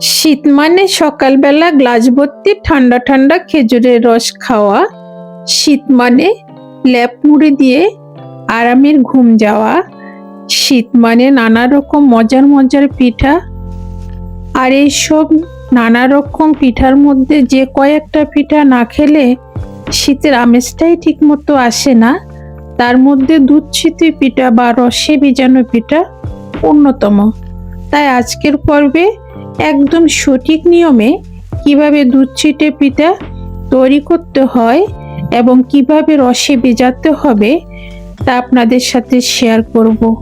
শীত মানে সকালবেলা গ্লাস ভর্তি ঠান্ডা ঠান্ডা খেজুরের রস খাওয়া। শীত মানে ল্যাপ মুড়ি দিয়ে আরামের ঘুম যাওয়া। শীত মানে নানা রকম মজার মজার পিঠা। আর এইসব নানা রকম পিঠার মধ্যে যে কয়েকটা পিঠা না খেলে শীতের আমেজটাই ঠিকমতো আসে না। তার মধ্যে দুধ চিতই পিঠা বা রসে ভিজানো পিঠা অন্যতম। তাই আজকের পর্বে একদম সঠিক নিয়মে কীভাবে দুধ ছিটে পিঠা তৈরি করতে হয় এবং কীভাবে রসে ভেজাতে হবে তা আপনাদের সাথে শেয়ার করব।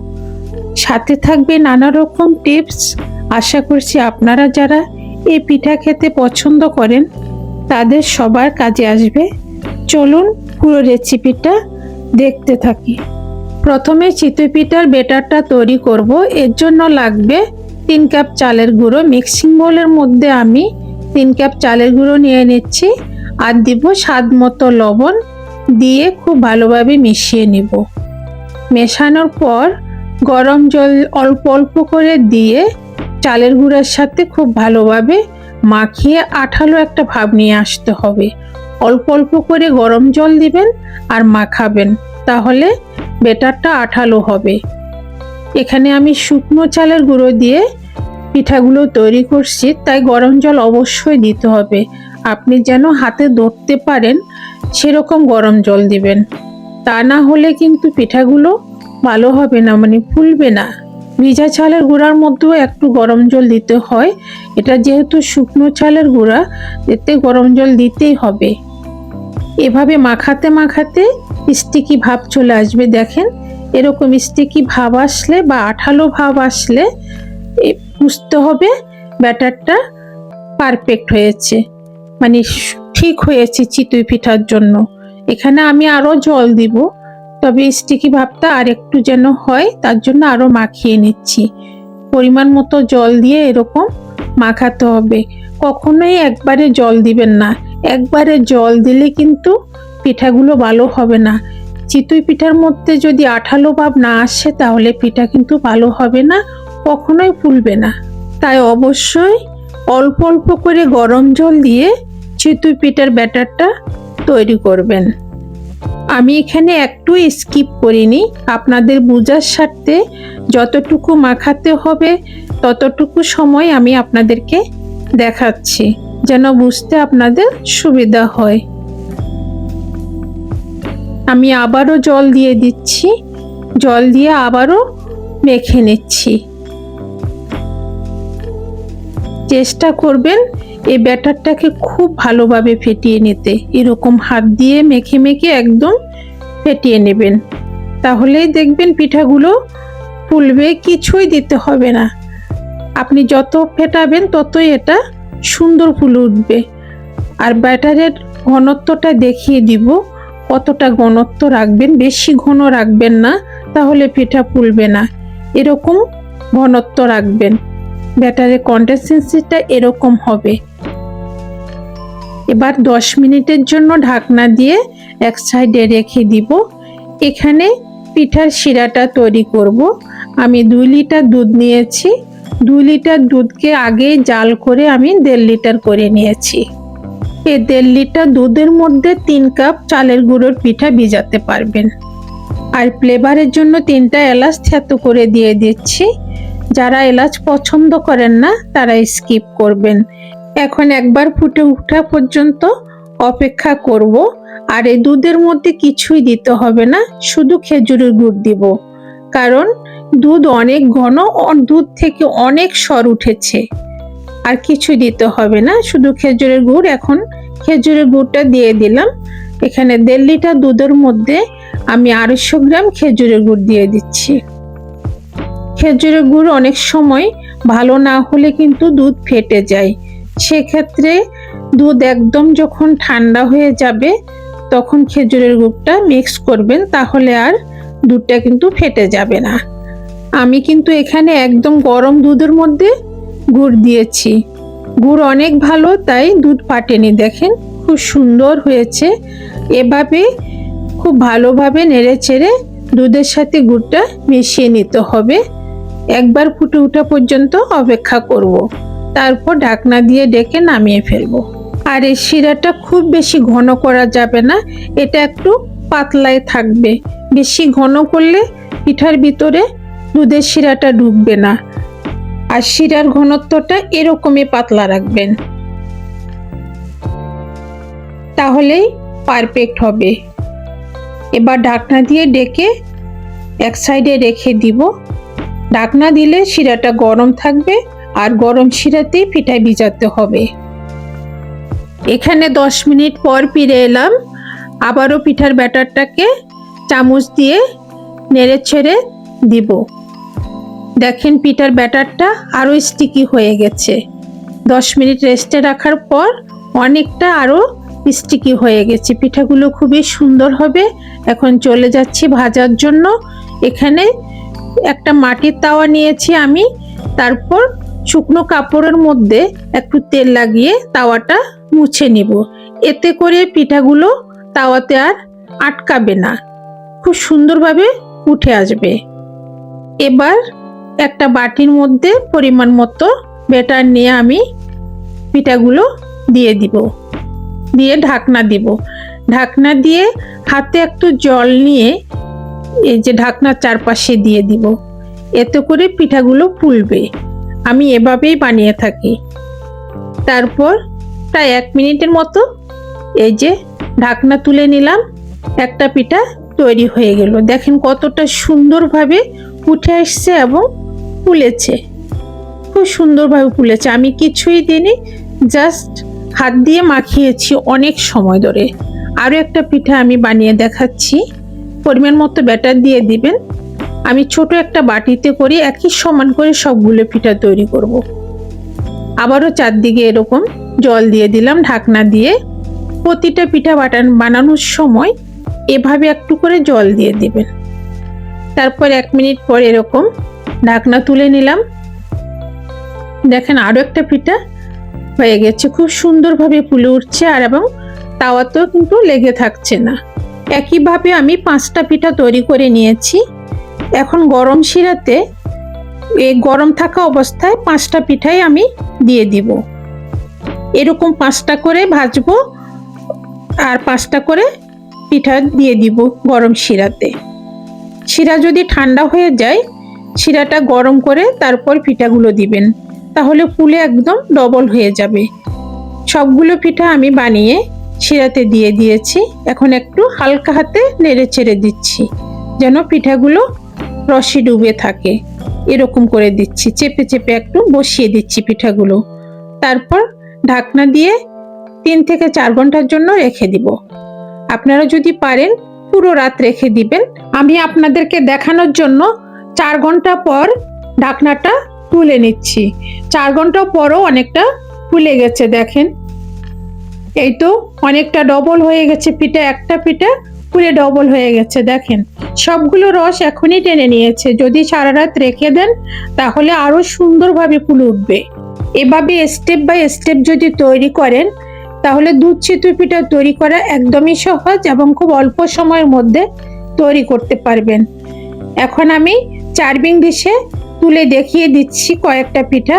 সাথে থাকবে নানা রকম টিপস আশা করছি আপনারা যারা এই পিঠা খেতে পছন্দ করেন, তাদের সবার কাজে আসবে। চলুন পুরো রেসিপিটা দেখতে থাকি। প্রথমে চিতই পিঠার বেটারটা তৈরি করব। এর জন্য লাগবে তিন কাপ চালের গুঁড়ো। মিক্সিং বোলের মধ্যে আমি তিন কাপ চালের গুঁড়ো নিয়ে নিচ্ছি আর দিব স্বাদ মতো লবণ দিয়ে খুব ভালোভাবে মিশিয়ে নিব। মেশানোর পর গরম জল অল্প অল্প করে দিয়ে চালের গুঁড়ার সাথে খুব ভালোভাবে মাখিয়ে আঠালো একটা ভাব নিয়ে আসতে হবে। অল্প অল্প করে গরম জল দিবেন আর মাখাবেন, তাহলে বেটারটা আঠালো হবে। এখানে আমি শুকনো চালের গুঁড়ো দিয়ে পিঠাগুলো তৈরি করছি, তাই গরম জল অবশ্যই দিতে হবে। আপনি যেন হাতে ধরতে পারেন, সেরকম গরম জল দিবেন। তা না হলে কিন্তু পিঠাগুলো ভালো হবে না মানে ফুলবে না। ভিজা চালের গুঁড়ার মধ্যেও একটু গরম জল দিতে হয়। এটা যেহেতু শুকনো চালের গুঁড়া, এতে গরম জল দিতেই হবে। এভাবে মাখাতে মাখাতে স্টিকি ভাব চলে আসবে, দেখেন। এরকম স্টিকি ভাব আসলে বা আঠালো ভাব আসলে বুঝতে হবে ব্যাটারটা পারফেক্ট হয়েছে। মানে ঠিক হয়েছে চিতই পিঠার জন্য। এখানে আমি আরও জল দিব, তবে স্টিকি ভাবটা আর একটু যেন হয়, তার জন্য আরও মাখিয়ে নিচ্ছি। পরিমাণ মতো জল দিয়ে এরকম মাখাতে হবে। কখনোই একবারে জল দিবেন না। একবারে জল দিলে কিন্তু পিঠাগুলো ভালো হবে না। চিতই পিঠার মধ্যে যদি আঠালো ভাব না আসে, তাহলে পিঠা কিন্তু ভালো হবে না। কখনোই ফুলবে না। তাই অবশ্যই অল্প অল্প করে গরম জল দিয়ে চিতই পিঠার ব্যাটারটা তৈরি করবেন। আমি এখানে একটু স্কিপ করিনি। আপনাদের বোঝার স্বার্থে যতটুকু মাখাতে হবে ততটুকু সময় আমি আপনাদেরকে দেখাচ্ছি, যেন বুঝতে আপনাদের সুবিধা হয়। আমি আবারও জল দিয়ে দিচ্ছি। জল দিয়ে আবারও মেখে নিচ্ছি। চেষ্টা করবেন এই ব্যাটারটাকে খুব ভালোভাবে ফেটিয়ে নিতে। এরকম হাত দিয়ে মেখে মেখে একদম ফেটিয়ে নেবেন। তাহলেই দেখবেন পিঠাগুলো ফুলবে, কিছুই দিতে হবে না। আপনি যত ফেটাবেন ততই এটা সুন্দর ফুলে উঠবে। আর ব্যাটারের ঘনত্বটা দেখিয়ে দিব, কতটা ঘনত্ব রাখবেন, বেশি ঘন রাখবেন না, তাহলে পিঠা ফুলবে না। এরকম ঘনত্ব রাখবেন। ব্যাটারের কন্সিস্টেন্সিটা এরকম হবে। এবার দশ মিনিটের জন্য ঢাকনা দিয়ে এক সাইডে রেখে দিব। এখানে পিঠার শিরাটা তৈরি করব। আমি দুই লিটার দুধ নিয়েছি। দুই লিটার দুধকে আগে জাল করে আমি দেড় লিটার করে নিয়েছি। এই দেড় লিটার দুধের মধ্যে তিন কাপ চালের গুঁড়োর পিঠা ভিজাতে পারবেন। আর ফ্লেভারের জন্য তিনটা এলাচ থেতো করে দিয়ে দিচ্ছি। যারা এলাচ পছন্দ করেন না, তারা স্কিপ করবেন। এখন একবার ফুটে ওঠা পর্যন্ত অপেক্ষা করব। আর এই দুধের মধ্যে কিছুই দিতে হবে না, শুধু খেজুরের গুড় দিব। কারণ দুধ অনেক ঘন দুধ থেকে অনেক সর উঠেছে। আর কিছুই দিতে হবে না, শুধু খেজুরের গুড়। এখন খেজুরের গুড়টা দিয়ে দিলাম। এখানে দেড় লিটার দুধের মধ্যে আমি আড়াইশো গ্রাম খেজুরের গুড় দিয়ে দিচ্ছি। খেজুরের গুড় অনেক সময় ভালো না হলে কিন্তু দুধ ফেটে যায়। সেক্ষেত্রে দুধ একদম যখন ঠান্ডা হয়ে যাবে, তখন খেজুরের গুড়টা মিক্স করবেন, তাহলে আর দুধটা কিন্তু ফেটে যাবে না। আমি কিন্তু এখানে একদম গরম দুধের মধ্যে গুড় দিয়েছি। গুড় অনেক ভালো, তাই দুধ ফাটেনি, দেখেন খুব সুন্দর হয়েছে। এভাবে খুব ভালোভাবে নেড়ে চেড়ে দুধের সাথে গুড়টা মিশিয়ে নিতে হবে। একবার ফুটে ওঠা পর্যন্ত অপেক্ষা করব। তারপর ঢাকনা দিয়ে ডেকে নামিয়ে ফেলব। আর এই শিরাটা খুব বেশি ঘন করা যাবে না, এটা একটু পাতলায় থাকবে। বেশি ঘন করলে পিঠার ভিতরে দুধের শিরাটা ঢুকবে না। আর শিরার ঘনত্বটা এরকমই পাতলা রাখবেন। তাহলেই পারফেক্ট হবে। এবার ঢাকনা দিয়ে ডেকে এক সাইডে রেখে দিব। ঢাকনা দিলে শিরাটা গরম থাকবে আর গরম শিরাতেই পিঠা ভিজাতে হবে। এখানে দশ মিনিট পর ফিরে এলাম। আবারও পিঠার ব্যাটারটাকে চামচ দিয়ে নেড়ে ছেড়ে দিব। দেখেন পিঠার ব্যাটারটা আরও স্টিকি হয়ে গেছে। দশ মিনিট রেস্টে রাখার পর অনেকটা আরও স্টিকি হয়ে গেছে। পিঠাগুলো খুবই সুন্দর হবে। এখন চলে যাচ্ছি ভাজার জন্য। এখানে একটা মাটির তাওয়া নিয়েছি আমি, তারপর শুকনো কাপড়ের মধ্যে একটু তেল লাগিয়ে তাওয়াটা মুছে নিব। এতে করে পিঠাগুলো তাওয়াতে আর আটকাবে না, খুব সুন্দরভাবে উঠে আসবে। এবার একটা বাটির মধ্যে পরিমাণ মতো বেটার নিয়ে আমি পিঠাগুলো দিয়ে দিব, দিয়ে ঢাকনা দিব। ঢাকনা দিয়ে হাতে একটু জল নিয়ে এই যে ঢাকনার চারপাশে দিয়ে দিব। এতে করে পিঠাগুলো ফুলবে। আমি এভাবেই বানিয়ে থাকি। তারপর প্রায় এক মিনিটের মতো এই যে ঢাকনা তুলে নিলাম। একটা পিঠা তৈরি হয়ে গেল। দেখেন কতটা সুন্দরভাবে উঠে আসছে এবং ফুলেছে। খুব সুন্দরভাবে ফুলেছে। আমি কিছুই দিইনি, জাস্ট হাত দিয়ে মাখিয়েছি অনেক সময় ধরে। আরও একটা পিঠা আমি বানিয়ে দেখাচ্ছি। পরিমাণ মতো ব্যাটার দিয়ে দিবেন। আমি ছোট একটা বাটিতে করে একই সমান করে সবগুলো পিঠা তৈরি করব। আবারও চারদিকে এরকম জল দিয়ে দিলাম ঢাকনা দিয়ে। প্রতিটা পিঠা বাটান বানানোর সময় এভাবে একটু করে জল দিয়ে দিবেন। তারপর এক মিনিট পর এরকম ঢাকনা তুলে নিলাম। দেখেন আরও একটা পিঠা হয়ে গেছে। খুব সুন্দরভাবে ফুলে উঠছে আর এবং তাওয়াতেও কিন্তু লেগে থাকছে না। একইভাবে আমি পাঁচটা পিঠা তৈরি করে নিয়েছি। এখন গরম শিরাতে এই গরম থাকা অবস্থায় পাঁচটা পিঠাই আমি দিয়ে দিব। এরকম পাঁচটা করে ভাজবো আর পাঁচটা করে পিঠা দিয়ে দিব গরম শিরাতে। শিরা যদি ঠান্ডা হয়ে যায়, শিরাটা গরম করে তারপর পিঠাগুলো দিবেন। তাহলে ফুলে একদম ডবল হয়ে যাবে। সবগুলো পিঠা আমি বানিয়ে শিরাতে দিয়ে দিয়েছি। এখন একটু হালকা হাতে নেড়ে চেড়ে দিচ্ছি, যেন পিঠাগুলো রসে ডুবে থাকে। এরকম করে দিচ্ছি, চেপে চেপে একটু বসিয়ে দিচ্ছি পিঠাগুলো। তারপর ঢাকনা দিয়ে তিন থেকে চার ঘণ্টার জন্য রেখে দিব। আপনারা যদি পারেন, পুরো রাত রেখে দিবেন। আমি আপনাদেরকে দেখানোর জন্য চার ঘণ্টা পর ঢাকনাটা তুলে নিচ্ছি। চার ঘণ্টা পরও অনেকটা ফুলে গেছে, দেখেন। এই তো অনেকটা ডবল হয়ে গেছে পিঠা, একটা পিঠা ফুলে ডবল হয়ে গেছে, দেখেন। সবগুলো রস এখনই টেনে নিয়েছে। যদি সারা রাত রেখে দেন, তাহলে আরও সুন্দরভাবে ফুলে উঠবে। এভাবে স্টেপ বাই স্টেপ যদি তৈরি করেন, তাহলে দুধ চিতই পিঠা তৈরি করা একদমই সহজ এবং খুব অল্প সময়ের মধ্যে তৈরি করতে পারবেন। এখন আমি চারবিং ডিশে তুলে দেখিয়ে দিচ্ছি কয়েকটা পিঠা।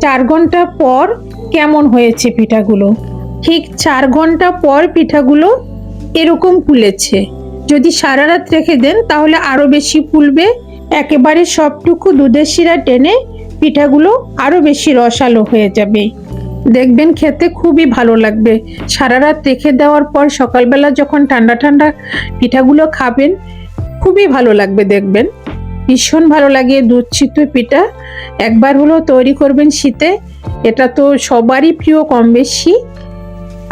চার ঘণ্টা পর কেমন হয়েছে পিঠাগুলো? ঠিক চার ঘণ্টা পর পিঠাগুলো এরকম ফুলেছে। যদি সারা রাত রেখে দেন, তাহলে আরও বেশি ফুলবে। একেবারে সবটুকু দুধের শিরা টেনে পিঠাগুলো আরও বেশি রসালো হয়ে যাবে। দেখবেন খেতে খুবই ভালো লাগবে। সারা রাত রেখে দেওয়ার পর সকালবেলা যখন ঠান্ডা ঠান্ডা পিঠাগুলো খাবেন, খুবই ভালো লাগবে দেখবেন। ভীষণ ভালো লাগে দুধ পিঠা। একবার হলো তৈরি করবেন শীতে। এটা তো সবারই প্রিয় কম বেশি।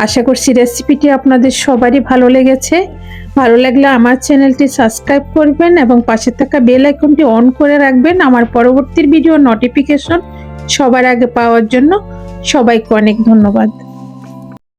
আশা করছি রেসিপিটি আপনাদের সবারই ভালো লেগেছে। ভালো লাগলে আমার চ্যানেলটি সাবস্ক্রাইব করবেন এবং পাশে থাকা বেল আইকনটি অন করে রাখবেন। আমার পরবর্তী ভিডিও নোটিফিকেশন সবার আগে পাওয়ার জন্য সবাইকে অনেক ধন্যবাদ।